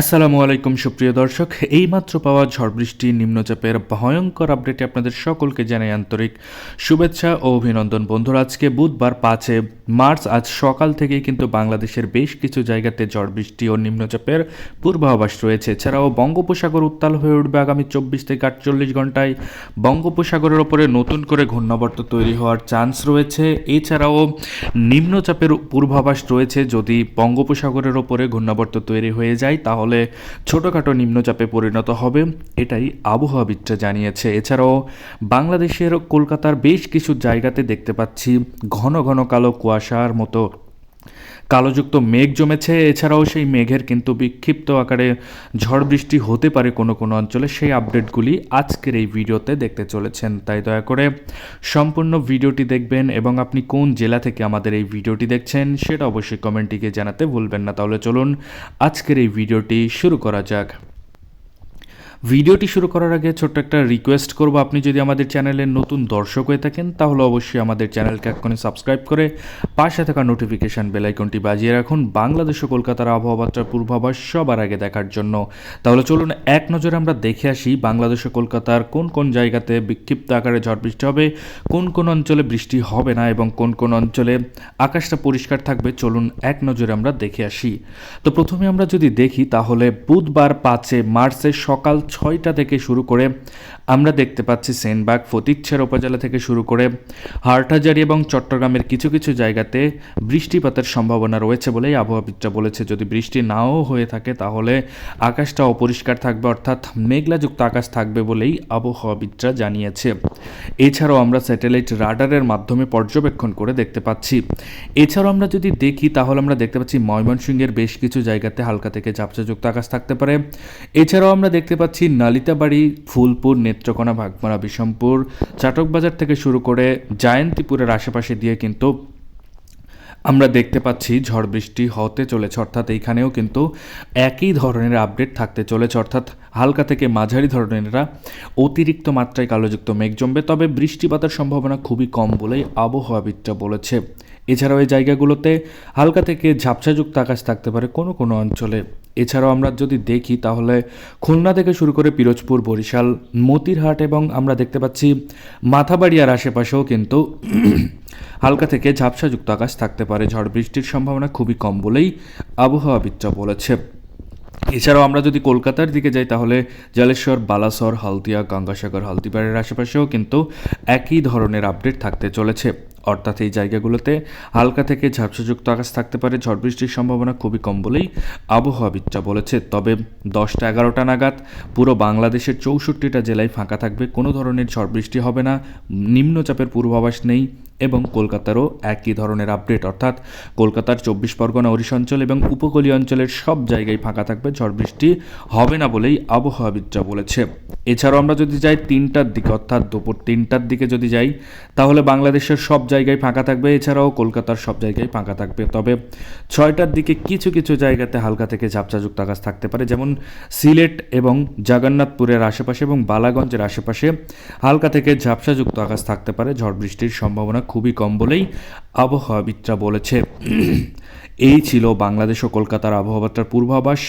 আসসালামু আলাইকুম, সুপ্রিয় দর্শক। এইমাত্র পাওয়া ঝড় বৃষ্টি, নিম্নচাপের ভয়ঙ্কর আপডেটে আপনাদের সকলকে জানাই আন্তরিক শুভেচ্ছা ও অভিনন্দন। বন্ধুরা, আজকে বুধবার পাঁচে মার্চ, আজ সকাল থেকেই কিন্তু বাংলাদেশের বেশ কিছু জায়গাতে ঝড় বৃষ্টি ও নিম্নচাপের পূর্বাভাস রয়েছে। এছাড়াও বঙ্গোপসাগর উত্তাল হয়ে উঠবে আগামী চব্বিশ থেকে আটচল্লিশ ঘন্টায় বঙ্গোপসাগরের ওপরে নতুন করে ঘূর্ণাবর্ত তৈরি হওয়ার চান্স রয়েছে। এছাড়াও নিম্নচাপের পূর্বাভাস রয়েছে। যদি বঙ্গোপসাগরের ওপরে ঘূর্ণাবর্ত তৈরি হয়ে যায়, তাহলে ছোটোখাটো নিম্নচাপে পরিণত হবে, এটাই আবহাওয়াবিদরা জানিয়েছে। এছাড়াও বাংলাদেশের কলকাতার বেশ কিছু জায়গাতে দেখতে পাচ্ছি ঘন ঘন কালো কুয়াশার মতো কালোযুক্ত মেঘ জমেছে, এছাড়াও সেই মেঘের কিন্তু বিক্ষিপ্ত আকারে ঝড় বৃষ্টি হতে পারে কোনো কোনো অঞ্চলে, সেই আপডেটগুলি আজকের এই ভিডিওতে দেখতে চলেছেন। তাই দয়া করে সম্পূর্ণ ভিডিওটি দেখবেন এবং আপনি কোন জেলা থেকে আমাদের এই ভিডিওটি দেখছেন সেটা অবশ্যই কমেন্টটিকে জানাতে ভুলবেন না। তাহলে চলুন আজকের এই ভিডিওটি শুরু করা যাক। ভিডিওটি শুরু করার আগে ছোট্ট একটা রিকোয়েস্ট করব। আপনি যদি আমাদের চ্যানেলের নতুন দর্শক হয়ে থাকেন, তাহলে অবশ্যই আমাদের চ্যানেলকে এক্ষণে সাবস্ক্রাইব করে পাশে থাকা নোটিফিকেশান বেলাইকনটি বাজিয়ে রাখুন। বাংলাদেশ ও কলকাতার আবহাওয়াটার পূর্বাভাস সবার আগে দেখার জন্য। তাহলে চলুন এক নজরে আমরা দেখে আসি, বাংলাদেশ ও কলকাতার কোন কোন জায়গাতে বিক্ষিপ্ত আকারে ঝড় বৃষ্টি হবে, কোন কোন অঞ্চলে বৃষ্টি হবে না, এবং কোন কোন অঞ্চলে আকাশটা পরিষ্কার থাকবে। চলুন এক নজরে আমরা দেখে আসি। তো প্রথমে আমরা যদি দেখি, তাহলে বুধবার পাঁচে মার্চের সকাল ছয়টা থেকে শুরু করে আমরা দেখতে পাচ্ছি সেনবাগ ফতিকছড়া উপজেলা থেকে শুরু করে হাটহাজারি এবং চট্টগ্রামের কিছু কিছু জায়গাতে বৃষ্টিপাতের সম্ভাবনা রয়েছে বলেই আবহাওয়াবিদরা বলেছে। যদি বৃষ্টি নাও হয়ে থাকে তাহলে আকাশটা অপরিষ্কার থাকবে, অর্থাৎ মেঘলাযুক্ত আকাশ থাকবে বলেই আবহাওয়াবিদরা জানিয়েছে। এছাড়াও আমরা স্যাটেলাইট রাডারের মাধ্যমে পর্যবেক্ষণ করে দেখতে পাচ্ছি। এছাড়াও আমরা যদি দেখি, তাহলে আমরা দেখতে পাচ্ছি ময়মনসিংহের বেশ কিছু জায়গাতে হালকা থেকে ঝাপসাযুক্ত আকাশ থাকতে পারে। এছাড়াও আমরা দেখতে পাচ্ছি নালিতাবাড়ি, ফুলপুর, নেত্রকোনা, ভাগমারা বিষমপুর চাটকবাজার থেকে শুরু করে জায়ন্তীপুরের আশেপাশে দিয়ে কিন্তু আমরা দেখতে পাচ্ছি ঝড় বৃষ্টি হতে চলেছে, অর্থাৎ এইখানেও কিন্তু একই ধরনের আপডেট থাকতে চলেছে, অর্থাৎ হালকা থেকে মাঝারি ধরনেরা অতিরিক্ত মাত্রায় কালোযুক্ত মেঘ জমবে। তবে বৃষ্টিপাতের সম্ভাবনা খুবই কম বলেই আবহাওয়াবিদরা বলেছে। এছাড়াও এই জায়গাগুলোতে হালকা থেকে ঝাপসাযুক্ত আকাশ থাকতে পারে কোনো কোনো অঞ্চলে। এছাড়াও আমরা যদি দেখি, তাহলে খুলনা থেকে শুরু করে পিরোজপুর, বরিশাল, মতিরহাট এবং আমরা দেখতে পাচ্ছি মাথাবাড়িয়ার আশেপাশেও কিন্তু হালকা থেকে ঝাপসাযুক্ত আকাশ থাকতে পারে। ঝড় বৃষ্টির সম্ভাবনা খুবই কম বলেই আবহাওয়াবিদরা বলেছে। এছাড়াও আমরা যদি কলকাতার দিকে যাই, তাহলে জলেশ্বর, বালাসর, হালদিয়া, গঙ্গাসাগর, হালদিবাড়ির আশেপাশেও কিন্তু একই ধরনের আপডেট থাকতে চলেছে। অর্থাৎ এই জায়গাগুলোতে হালকা থেকে ঝাপসাযুক্ত আকাশ থাকতে পারে। ঝড় বৃষ্টির সম্ভাবনা খুবই কম বলেই আবহাওয়াবিদরা বলেছে। তবে দশটা এগারোটা নাগাদ পুরো বাংলাদেশের চৌষট্টিটা জেলায় ফাঁকা থাকবে। কোনো ধরনের ঝড় বৃষ্টি হবে না। নিম্নচাপের পূর্বাভাস নেই। এবং কলকাতারও একই ধরনের আপডেট। অর্থাৎ কলকাতার চব্বিশ পরগনা, ওড়িশা অঞ্চল এবং উপকূলীয় অঞ্চলের সব জায়গায় ফাঁকা থাকবে, ঝড় বৃষ্টি হবে না বলেই আবহাওয়াবিদরা বলেছে। এছাড়াও আমরা যদি যাই তিনটার দিকে, অর্থাৎ দুপুর তিনটার দিকে যদি যাই, তাহলে বাংলাদেশের সব জায়গায় ফাঁকা থাকবে, এছাড়াও কলকাতার সব জায়গায় ফাঁকা থাকবে। তবে ছয়টার দিকে কিছু কিছু জায়গাতে হালকা থেকে ঝাপসাযুক্ত আকাশ থাকতে পারে, যেমন সিলেট এবং জগন্নাথপুরের আশেপাশে এবং বালাগঞ্জের আশেপাশে হালকা থেকে ঝাপসাযুক্ত আকাশ থাকতে পারে, ঝড় বৃষ্টির সম্ভাবনা খুবই কম বলেই আবহাওয়াবিদরা বলেছে। এই ছিল বাংলাদেশ ও কলকাতার আবহাওয়াটার পূর্বাভাস।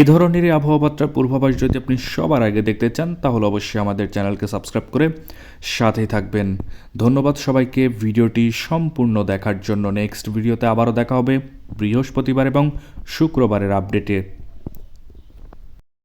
এ ধরনের আবহাওয়াবার্তার পূর্বাভাস যদি আপনি সবার আগে দেখতে চান, তাহলে অবশ্যই আমাদের চ্যানেলকে সাবস্ক্রাইব করে সাথেই থাকবেন। ধন্যবাদ সবাইকে। ভিডিওটি সম্পূর্ণ দেখার জন্য নেক্সট ভিডিওতে আবারও দেখা হবে বৃহস্পতিবার এবং শুক্রবারের আপডেটে।